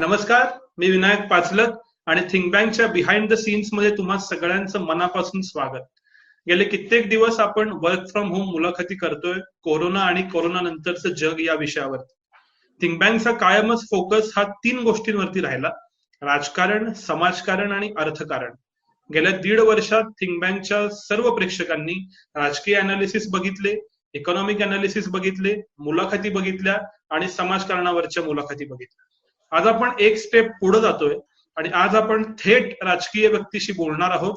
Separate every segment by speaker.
Speaker 1: नमस्कार मी विनायक पाचलत आणि थिंक बँकच्या बिहाइंड द सीन्समध्ये तुम्हा सगळ्यांचं मनापासून स्वागत. गेले कित्येक दिवस आपण वर्क फ्रॉम होम मुलाखती करतोय कोरोना आणि कोरोना नंतरचं जग या विषयावर थिंक बँकचा कायमच फोकस हा तीन गोष्टींवरती राहिला राजकारण समाजकारण आणि अर्थकारण. गेल्या दीड वर्षात थिंक बँकच्या सर्व प्रेक्षकांनी राजकीय अनालिसिस बघितले इकॉनॉमिक अनालिसिस बघितले मुलाखती बघितल्या आणि समाजकारणावरच्या मुलाखती बघितल्या. आज आपण एक स्टेप पुढे जातोय आणि आज आपण थेट राजकीय व्यक्तीशी बोलणार आहोत.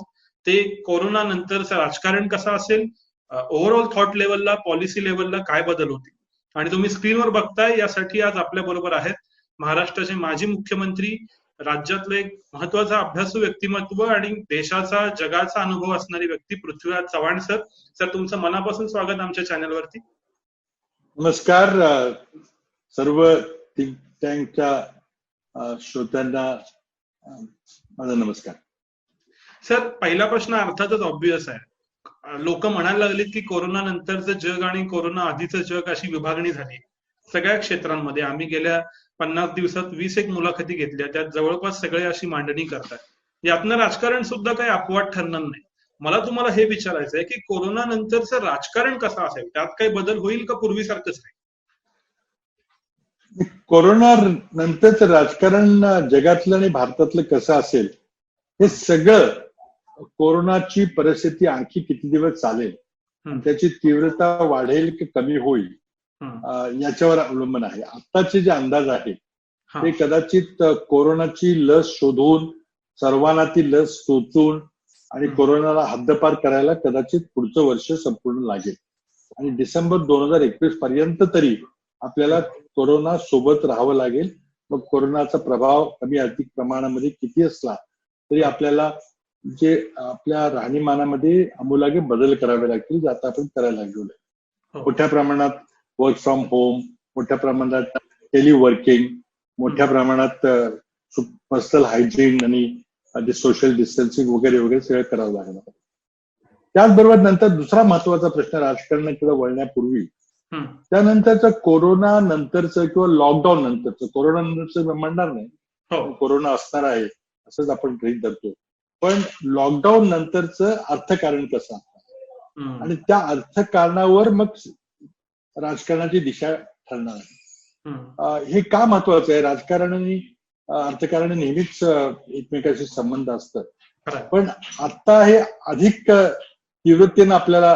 Speaker 1: ते कोरोना नंतरचं राजकारण कसं असेल ओव्हरऑल थॉट लेवलला पॉलिसी लेवलला काय बदल होतील? आणि तुम्ही स्क्रीनवर बघताय यासाठी आज आपल्या बरोबर आहेत महाराष्ट्राचे माजी मुख्यमंत्री राज्यातलं एक महत्त्वाचा अभ्यासू व्यक्तिमत्व आणि देशाचा जगाचा अनुभव असणारी व्यक्ती पृथ्वीराज चव्हाण सर. सर तुमचं मनापासून स्वागत आमच्या चॅनलवरती.
Speaker 2: नमस्कार सर्व थिंक टँकच्या श्रोत्यांना माझा नमस्कार.
Speaker 1: सर पहिला प्रश्न अर्थातच ऑब्विस आहे. लोक म्हणायला लागलीत की कोरोना नंतरचं जग आणि कोरोना आधीचं जग अशी विभागणी झाली. सगळ्या क्षेत्रांमध्ये आम्ही गेल्या पन्नास दिवसात वीस एक मुलाखती घेतल्या. त्यात जवळपास सगळे अशी मांडणी करतात. यातनं राजकारण सुद्धा काही अपवाद ठरणार नाही. मला तुम्हाला हे विचारायचं आहे की कोरोना नंतरचं राजकारण कसं असेल? त्यात काही बदल होईल का पूर्वीसारखंच नाही?
Speaker 2: कोरोना नंतरचं राजकारण जगातलं आणि भारतातलं कसं असेल हे सगळं कोरोनाची परिस्थिती आणखी किती दिवस चालेल त्याची तीव्रता वाढेल की कमी होईल याच्यावर अवलंबून आहे. आत्ताचे जे अंदाज आहेत ते कदाचित कोरोनाची लस शोधून सर्वांना ती लस टोचून आणि कोरोनाला हद्दपार करायला कदाचित पुढचं वर्ष संपूर्ण लागेल. आणि डिसेंबर दोन हजार एकवीस पर्यंत तरी आपल्याला कोरोना सोबत राहावं लागेल. मग कोरोनाचा प्रभाव कमी अधिक प्रमाणामध्ये किती असला तरी आपल्याला जे आपल्या राहणीमानामध्ये आमूलागे बदल करावे लागतील जे आता आपण करायला लागलो मोठ्या प्रमाणात वर्क फ्रॉम होम मोठ्या प्रमाणात टेलिवर्किंग मोठ्या प्रमाणात पर्सनल हायजीन आणि सोशल डिस्टन्सिंग वगैरे वगैरे सगळं करावं लागणार त्याचबरोबर नंतर दुसरा महत्त्वाचा प्रश्न राजकारणाकडे वळण्यापूर्वी त्यानंतरचं कोरोना नंतरचं किंवा लॉकडाऊन नंतरचं कोरोना नंतरचं म्हणणार नाही. कोरोना असणार आहे असंच आपण गृहित धरतो. पण लॉकडाऊन नंतरचं अर्थकारण कसं आणि त्या अर्थकारणावर मग राजकारणाची दिशा ठरणार आहे. हे का महत्वाचं आहे? राजकारण आणि अर्थकारण नेहमीच एकमेकाशी संबंध असतात. पण आता हे अधिक तीव्रतेनं आपल्याला